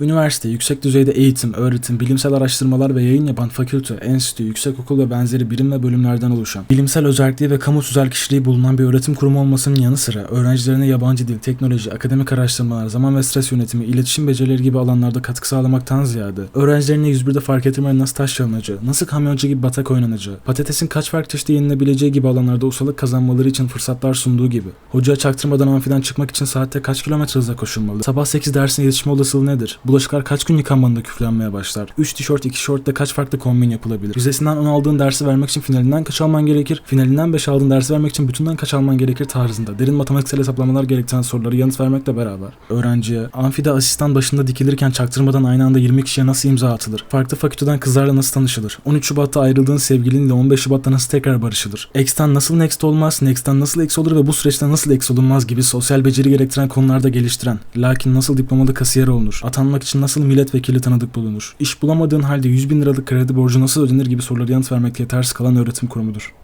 Üniversite, yüksek düzeyde eğitim, öğretim, bilimsel araştırmalar ve yayın yapan fakülte, enstitü, yüksekokul ve benzeri birim ve bölümlerden oluşan, bilimsel özelliği ve kamu tüzel kişiliği bulunan bir öğretim kurumu olmasının yanı sıra öğrencilerine yabancı dil, teknoloji, akademik araştırmalar, zaman ve stres yönetimi, iletişim becerileri gibi alanlarda katkı sağlamaktan ziyade, öğrencilerine 101'de fark ettirmeyen nasıl taş çalınacağı, nasıl kamyoncu gibi batak oynanacağı, patatesin kaç farklı çeşidi yenilebileceği gibi alanlarda ustalık kazanmaları için fırsatlar sunduğu gibi, hocaya çaktırmadan amfiden çıkmak için saatte kaç kilometre hızla koşulmalı, sabah 8 dersin yetişme olasılığı nedir, bulaşıklar kaç gün yıkanmanında küflenmeye başlar, 3 tişört 2 şortte kaç farklı kombin yapılabilir, vizesinden 10 aldığın dersi vermek için finalinden kaç alman gerekir, finalinden 5 aldığın dersi vermek için bütünden kaç alman gerekir tarzında derin matematiksel hesaplamalar gerektiren soruları yanıt vermekle beraber, öğrenciye, amfide asistan başında dikilirken çaktırmadan aynı anda 20 kişiye nasıl imza atılır, farklı fakülteden kızlarla nasıl tanışılır, 13 Şubat'ta ayrıldığın sevgilinle 15 Şubat'ta nasıl tekrar barışılır, X'ten nasıl next olmaz, next'ten nasıl X olur ve bu süreçte nasıl X olunmaz gibi sosyal beceri gerektiren konularda geliştiren, lakin nasıl diplomalı kasiyer olunur, atanmak için nasıl milletvekili tanıdık bulunur, iş bulamadığın halde 100 bin liralık kredi borcu nasıl ödenir gibi soruları yanıt vermekte yetersiz kalan öğretim kurumudur.